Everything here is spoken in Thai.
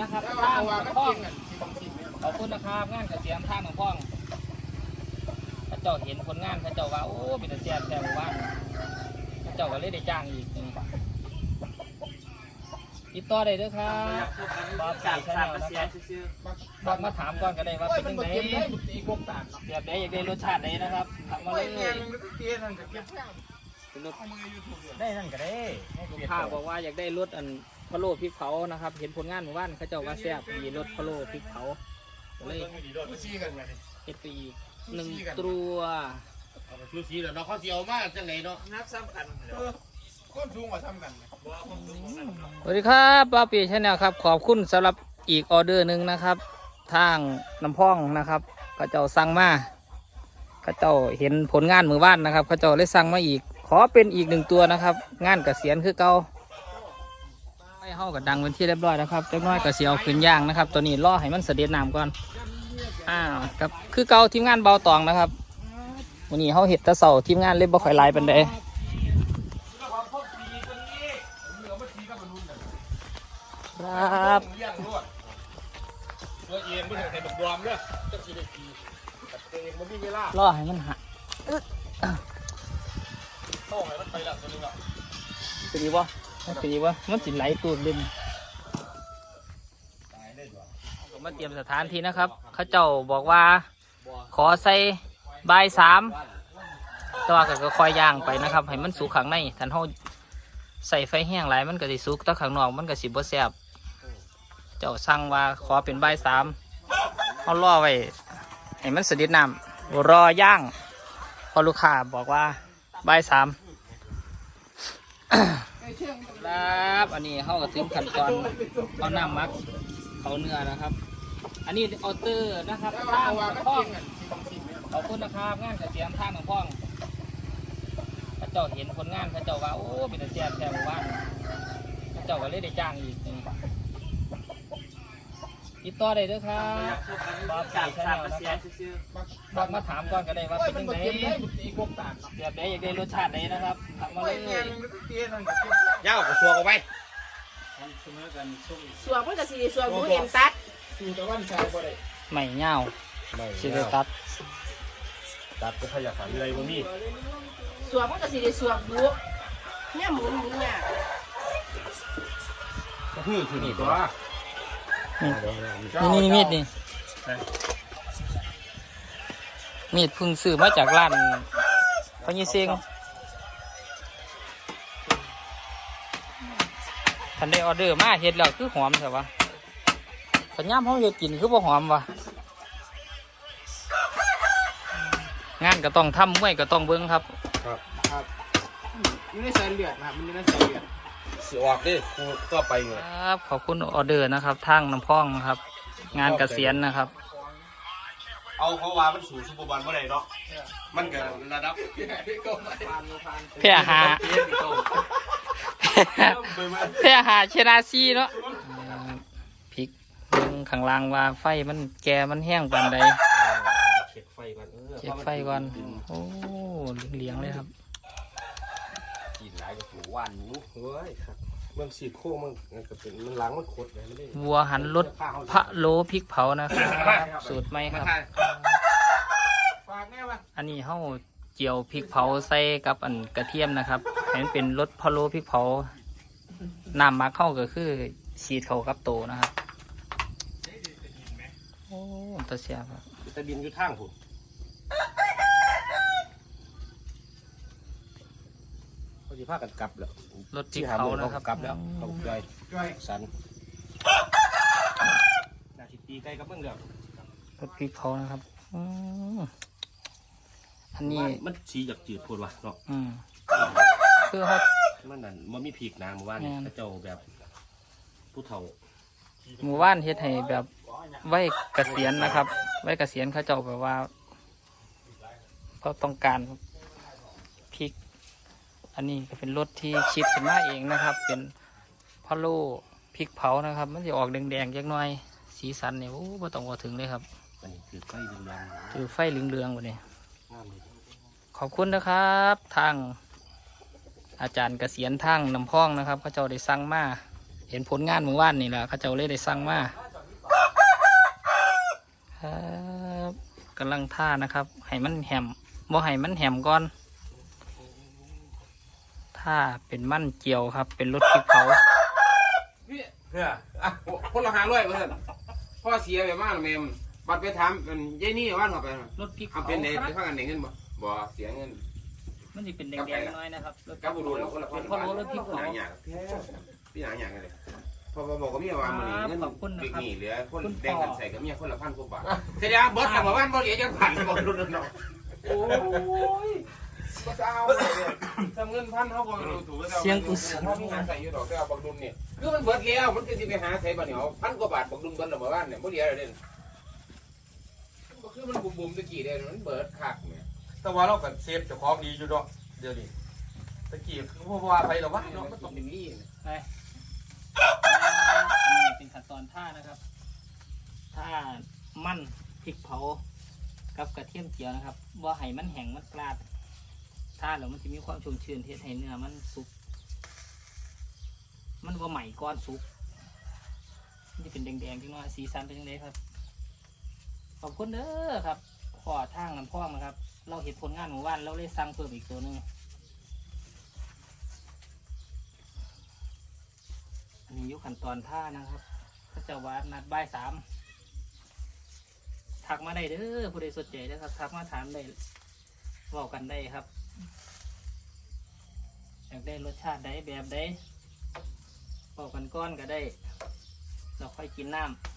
นะครับทางหนองพ่องขอบคุณนะครับงานเกษียณทางหนองพ่องพระเจ้าเห็นผลงานพระเจ้าว่าโอ้เป็นแต่แซ่บแซ่บหมู่บ้านพระเจ้าก็เลยได้จ้างอีกนี่ติดต่อได้เด้วยครับบอสสี่ชาแนลนะครับบอกมาถามก่อนก็ได้ว่าเป็นยังไงแบบไหนอยากได้รสชาติไหนนะครับถามมาเลยเป็นรสได้นั่นก็ได้ลูกค้าบอกว่าอยากได้รสอัน พะโล้พริกเผานะครับ เห็นผลงานหมู่บ้านเขาเจ้าว่าแซ่บมีรสพะโล้พริกเผาก็เลยเฮ็ดไปอีกหนึ่งตัวชูสีแล้วเนาะเขาสิเอามาจังไหนเนาะก้นสูงกว่าซ้ำกันสวัสดีครับป้าปีชาแนลครับ ขอบคุณสำหรับอีกออเดอร์หนึ่งนะครับ ทางน้ำพ่องนะครับเขาเจ้าสั่งมาเขาเจ้าเห็นผลงานมือบ้านนะครับเขาเจ้าเลยสั่งมาอีก ขอเป็นอีกหนึ่งตัวนะครับ งานกเกษียณคือเก่าไม่ เฮากับดังเป็นที่เรียบร้อยนะครับเล็กน้อยก็เสียวขึ้นย่างนะครับ ตัวนี้ล่อให้มันเสด็จน้ำก่อนอ้าวครับคือเก่าทีมงานเบาตองนะครับวันนี้เขาเห็ดตะเสาทีมงานเล่นบ่ค่อยลายเป็นไดครับตัวเด้อจังสิได้กินแต่ตัวเองบ่มีเวลาล่อให้มันหักเข้าให้มันไปแล้วตัวนึงอะเป็นยังวะ มันเป็นยังวะมันสิไหลตูดเล่นผมมาเตรียมสถานที่นะครับ เขาเจ้าบอกว่า ขอใส่ใบสามแตัวาก็ค่อยย่างไปนะครับ ให้มันสุกข้างในทันเขาใส่ไฟแห้งหลายมันก็สิสุกแต่ข้างนอกมันก็สิบ่แซ่บเจ้าสั่งว่าขอเป็นใบสามเขาล่อไว้ให้มันสดิดน้ำรอย่างเพอลูกค้าบอกว่าใบายสาม ครับอันนี้เข้ากับถึงขั้นตอนเอาน้ำมักเขาเนื้อนะครับ อันนี้ออเตอร์นะครับทางของพ่องขอบคุณนะครับงานกระเกษียมทางของพ่องพระเจ้าเห็นผลงานพระเจ้าว่าโอ้เป็นแต่แซ่บแซ่บหมู่บ้านพระเจ้าก็เลยได้จ้างอีกนี่ ติดต่อได้เด้วยครับบอสสี่ชาแนลนะครับบอกมาถามก่อนก็ได้ว่าเป็นยังไงแบบไหนอยากได้รสชาติไหนนะครับถามมาเลยยาวก็ชัวร์เอาไปสวมมันก็สิสวมหมูเอ็มตัดไม่เงาสิไดตัดตัดก็ขยับขาอะไรบ่มีสวมมันก็สิได้สวมหมูเนี่ยหมูหมูเนี่ยฮือคือนี่ตัว นี่นี่มีดนี่มีดเพึ่งซื้อมาจากร้านพญิเซงทันได้ออเดอร์มาเห็ดแล้วคือหอมใช่ปะสัญญาณเขาเห็ดกินคือบ่หอมวะงานก็ต้องทำเมื่อยก็ต้องเบิ้งครับมันไม่ใส่เลือดนะครับมันไม่ใส่เลือด สิออกดิกูก็ไปไงครับ ขอบคุณออเดอร์นะครับทางน้ำพองนะครับ งานเกษียณนะครับ เอาเขาว่ามันสู่ซุปเปอร์บอลบ่ได้เนาะมันก็ระดับเพื่อหาเพื่อหาชนะซีเนาะพริกเบิ่งข้างล่างว่าไฟมันแกมันแห้งปานใดเช็คไฟก่อนเออเช็คไฟก่อน โอ้เหลียงๆเลยครับกินหลายก็หูหวานอยู่เฮ้ยครับมันสีโค้งมันมันก็เป็นมันล้างมันขดเลยไม่ได้วัวหันรสพะโลพริกเผานะครับสูตรไหมครับ ฝากแน่วะอันนี้เฮาเจียวพริกเผาใส่กับอันกระเทียมนะครับให้มันเป็นรสพะโลพริกเผาน้ำมักเข้าก็คือสีดเข้ากับโตนะครับโอ้ตัวเสียบครับตะบินอยู่ทางผม เขาจะพากันกลับแล้วรสพริกเผานะครับกลับแล้วอืเขามย่อยย่อยสันนาทีตีใกล้กับเบิ่งเด้อรสพริกเผานะครับอืมอันนี้ มันมันสีจากจืดโพดว่ะเนาะอืมคือเขา มันนั่นมันมีผีกนะเมื่อวานนี่แม่น พระเจ้าแบบผู้เฒ่าหมู่บ้านเฮ็ดให้แบบไว้เกษียณนะครับ ไว้เกษียณเขาเจ้าแบบว่าเขาต้องการพริก อันนี้ก็เป็นรสที่คิดขึ้นมาเองนะครับ เป็นพะโล้พริกเผานะครับ มันจะออกแดงๆจักหน่อย สีสันเนี่ยโอ้ไ่ต้องว่าถึงเลยครับอันนี้คือไฟเรืองคือไฟเหลืองๆวันนี้ๆงามเลยขอบคุณนะครับทางอาจารย์เกษียณทางน้ำพองนะครับเขาเจ้าได้สั่งมาเห็นผลงานเมื่อวานนี่แหละเขาเจ้าเลยได้สั่งมาครับกำลังท่านะครับให้มันแหมบ่ให้มันแหมก่อน ท่าเป็นมั่นเจียวครับ เป็นรถพริกเผาพี่เพื่ออะคนละห้าร้อยเพื่อนพ่อเสียไปมากแม่มบัดไปถามเป็นยายนี่ว่านเข้าไปรถพริกเอาเผาเป็นไหนคไปรับพักกันไหนเงินบ่บ่เสียเงินมันจะเป็นแดงๆน้อยนะครับรถพริกับกบุรุษเราคนละเป็นพ่อรู้รถพริกหเผานาอย่างแท้พี่หนาอย่างเลยพอบอกก็มีว่ามันเงินขอบคุณนะครับบิ๊กนี่เหลือคนคุณแบ่งพ่อกันใส่ก็มีคนละพันกว่าบาทเสียดายเบิร์ดกลับมาบ้านบ่เหลือจังพันบ่รุ่นน้องโอ้ย ก็จะเอาทำเงินพันเขาบ่รู้ถูกแล้วเสียงกูสพ่อมีงานใส่อยู่ดอกแต่เอาบักดุมนี่คือมันเบิดแล้วมันคือสิไปหาใส่บัดนี้เอาพันกว่าบาทบักดุมเบิดแล้วมาบ้านเนี่ยบ่เหลือแล้วเด่นก็คือมันบุมๆตะกี้เด้มันเบิดคักเนี่ยแต่ว่าเราก็เซฟเจ้าของดีอยู่ดอกเดี๋ยวนี้ตะกี้คือพ่อว่าไปหรอวะน้อเนาะงก็ต้องเป็นนี่ไปนี่เป็นขั้นตอนท่านะครับท่ามั่นพริกเผา กับกระเทียมเจียวนะครับว่าให้มันแห้งมันกลาด ท่าแล้วมันจะมีความชุ่มชื้นเทศให้เนื้อมันสุก มันว่าใหม่ก้อนสุกมันจะเป็นแดงๆจังหน่อยสีสันเป็นยังไงครับ ขอบคุณเด้อครับ ขอทางน้ำพ่องนะครับ เราเห็นผลงานหมู่บ้านเราเลยสั่งเพิ่มอีกตัวหนึงอันนี้ยุคขั้นตอนท่านะครับก็จะวาดนัดบ่ายสามทักมาได้เด้อผู้ใดสนใจนะครับทักมาถามได้บอกกันได้ครับ อยากได้รสชาติใดแบบใดบอกกันก้อนก็ได้ เราค่อยกินน้ำ